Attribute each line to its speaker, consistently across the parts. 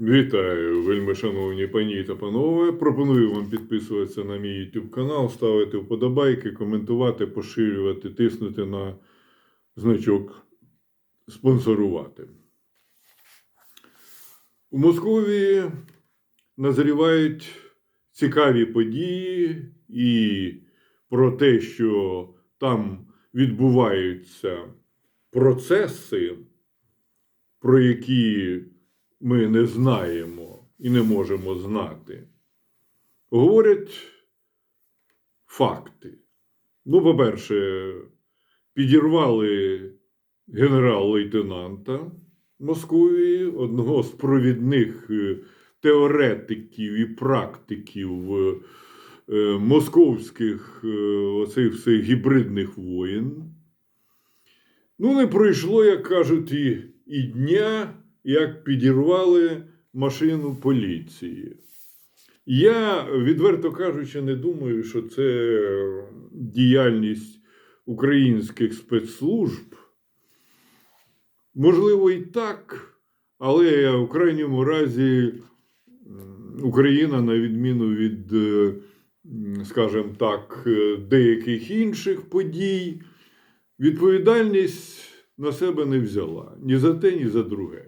Speaker 1: Вітаю, вельми шановні пані та панове. Пропоную вам підписуватися на мій YouTube канал, ставити вподобайки, коментувати, поширювати, тиснути на значок спонсорувати. У Московії назрівають цікаві події і про те, що там відбуваються процеси, про які ми не знаємо і не можемо знати, говорять факти. Ну, по-перше, підірвали генерал-лейтенанта Московії, одного з провідних е, теоретиків і практиків е, е, московських оцих всіх гібридних воєн. Ну, не пройшло, як кажуть, і, і дня, як підірвали машину поліції. Я, відверто кажучи, не думаю, що це діяльність українських спецслужб. Можливо, і так, але в крайньому разі Україна, на відміну від, е, скажімо так, е, деяких інших подій, відповідальність на себе не взяла ні за те, ні за друге.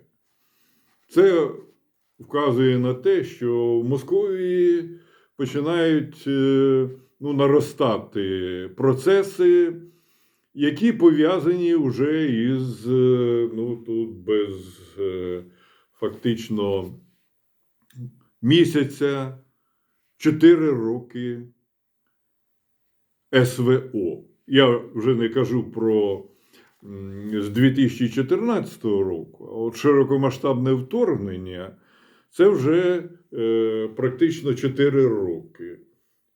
Speaker 1: Це вказує на те, що в Московії починають е, ну, наростати процеси, які пов'язані вже із е, ну, тут без е, фактично місяця 4 роки СВО. Я вже не кажу про з 2014 року, а от широкомасштабне вторгнення це вже е, практично 4 роки.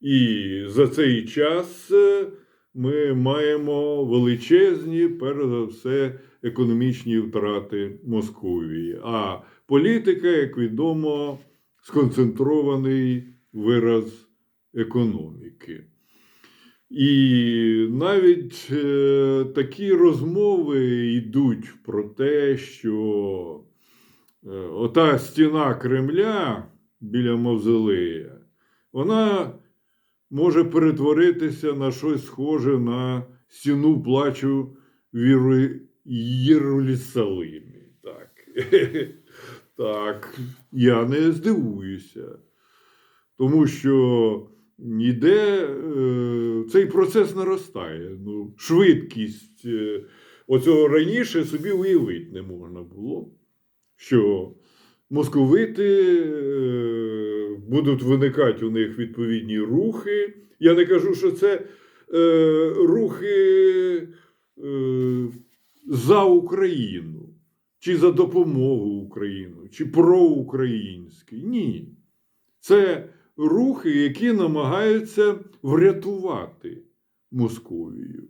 Speaker 1: І за цей час е, ми маємо величезні, перш за все, економічні втрати Московії. А політика, як відомо, сконцентрований вираз економіки. І навіть е, такі розмови йдуть про те, що е, ота стіна Кремля біля Мавзолея, вона може перетворитися на щось схоже на стіну плачу в Єру- Єрусалимі. Так. так, я не здивуюся. Тому що йде, е, цей процес наростає. Ну, швидкість е, оцього раніше собі уявити не можна було, що московити е, будуть виникати у них відповідні рухи. Я не кажу, що це рухи за Україну, чи за допомогу Україну, чи проукраїнські. Ні. Це рухи, які намагаються врятувати Московію.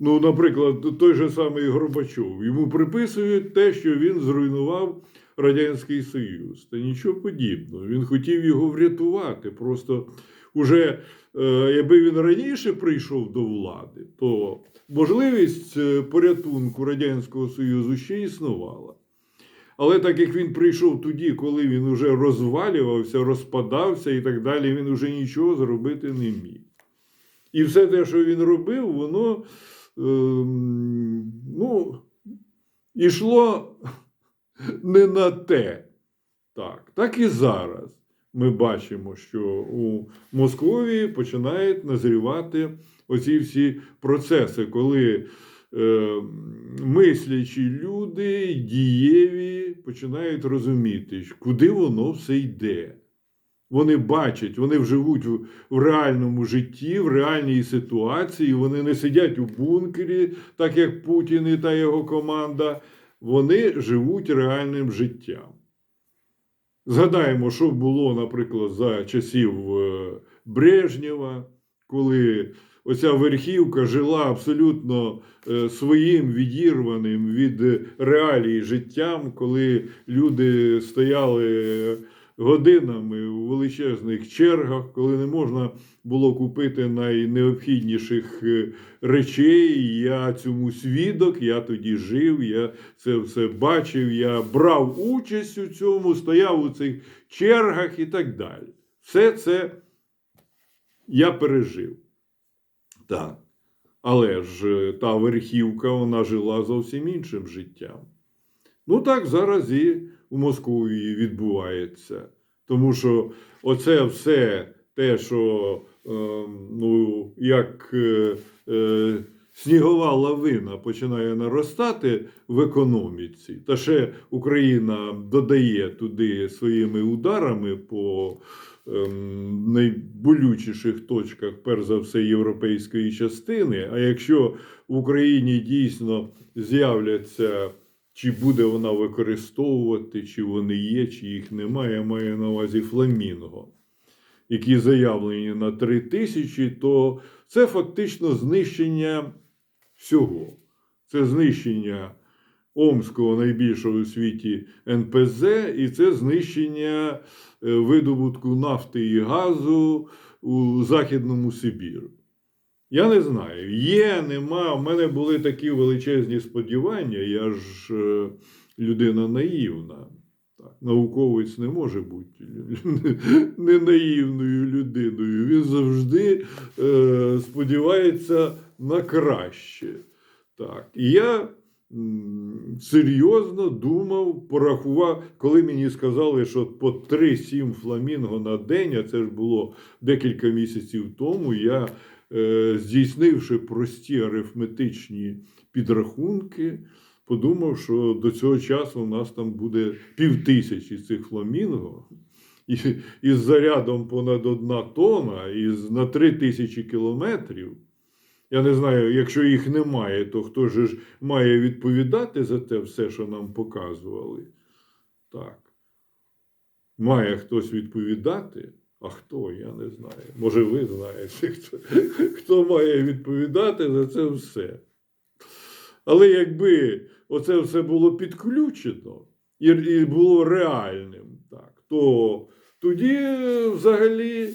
Speaker 1: Ну, наприклад, той же самий Горбачов. Йому приписують те, що він зруйнував Радянський Союз. Та нічого подібного. Він хотів його врятувати. Просто уже, е, якби він раніше прийшов до влади, то можливість е, порятунку Радянського Союзу ще існувала. Але так як він прийшов тоді, коли він уже розвалювався, розпадався і так далі, він уже нічого зробити не міг. І все те, що він робив, воно ем, ну, ішло не на те. Так, так і зараз ми бачимо, що у Московії починають назрівати оці всі процеси, коли е, мислячі люди, дієві, починають розуміти, куди воно все йде. Вони бачать, вони живуть в, в реальному житті, в реальній ситуації. Вони не сидять у бункері, так як Путін і та його команда. Вони живуть реальним життям. Згадаємо, що було, наприклад, за часів е, Брежнєва, коли оця верхівка жила абсолютно е, своїм відірваним від реалій життям, коли люди стояли годинами у величезних чергах, коли не можна було купити найнеобхідніших е, речей. Я цьому свідок, я тоді жив, я це все бачив, я брав участь у цьому, стояв у цих чергах і так далі. Все це я пережив. Так. Але ж е, та верхівка вона жила зовсім іншим життям. Ну так зараз і у Москві відбувається. Тому що оце все те, що е, ну, як е, е, снігова лавина починає наростати в економіці, та ще Україна додає туди своїми ударами по ем, найболючіших точках, перш за все, європейської частини. А якщо в Україні дійсно з'являться, чи буде вона використовувати, чи вони є, чи їх немає, я маю на увазі фламінго, які заявлені на 3 тисячі, то це фактично знищення всього. Це знищення Омського найбільшого у світі НПЗ, і це знищення е, видобутку нафти і газу у Західному Сибіру. Я не знаю, є, нема. У мене були такі величезні сподівання. Я ж е, людина наївна. Так, науковець не може бути не наївною людиною. Він завжди е, сподівається на краще. Так. І я серйозно думав, порахував, коли мені сказали, що по 3-7 фламінго на день, а це ж було декілька місяців тому, я, е, здійснивши прості арифметичні підрахунки, подумав, що до цього часу у нас там буде півтисячі цих фламінго. Із зарядом понад одна тонна, із на три тисячі кілометрів. Я не знаю, якщо їх немає, то хто ж має відповідати за те все, що нам показували? Так. Має хтось відповідати? А хто? Я не знаю. Може, ви знаєте, хто, хто має відповідати за це все. Але якби оце все було підключено і, і було реальним, так, то тоді взагалі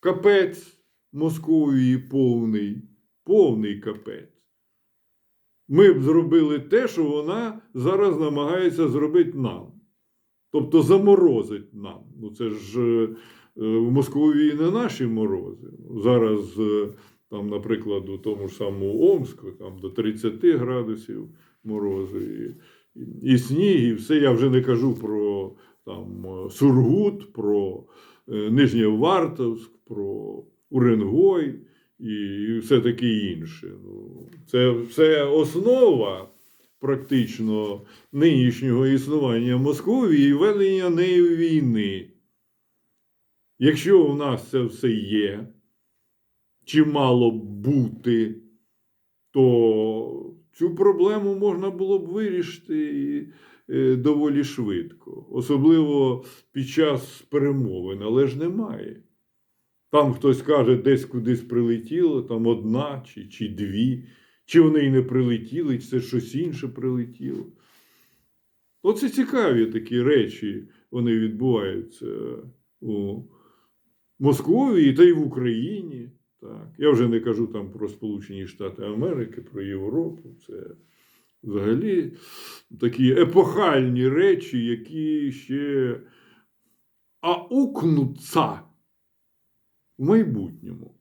Speaker 1: капець Московії повний, повний капець. Ми б зробили те, що вона зараз намагається зробити нам. Тобто заморозить нам. Ну це ж е, в Московії не наші морози. Зараз, е, там, наприклад, у тому ж самому Омську, там до 30 градусів морози, і, і, сніг, і все. Я вже не кажу про там, е, Сургут, про е, Нижнєвартовськ, про Уренгой і, все таке інше. Ну, це все основа практично нинішнього існування Московії і ведення нею війни. Якщо у нас це все є, чи мало бути, то цю проблему можна було б вирішити е, доволі швидко, особливо під час перемовин, але ж немає. Там хтось каже, десь кудись прилетіло, там одна чи, чи дві, чи вони й не прилетіли, чи це щось інше прилетіло. Оце цікаві такі речі, вони відбуваються у Московії та й в Україні. Я вже не кажу там про Сполучені Штати Америки, про Європу. Це взагалі такі епохальні речі, які ще аукнуться в майбутньому.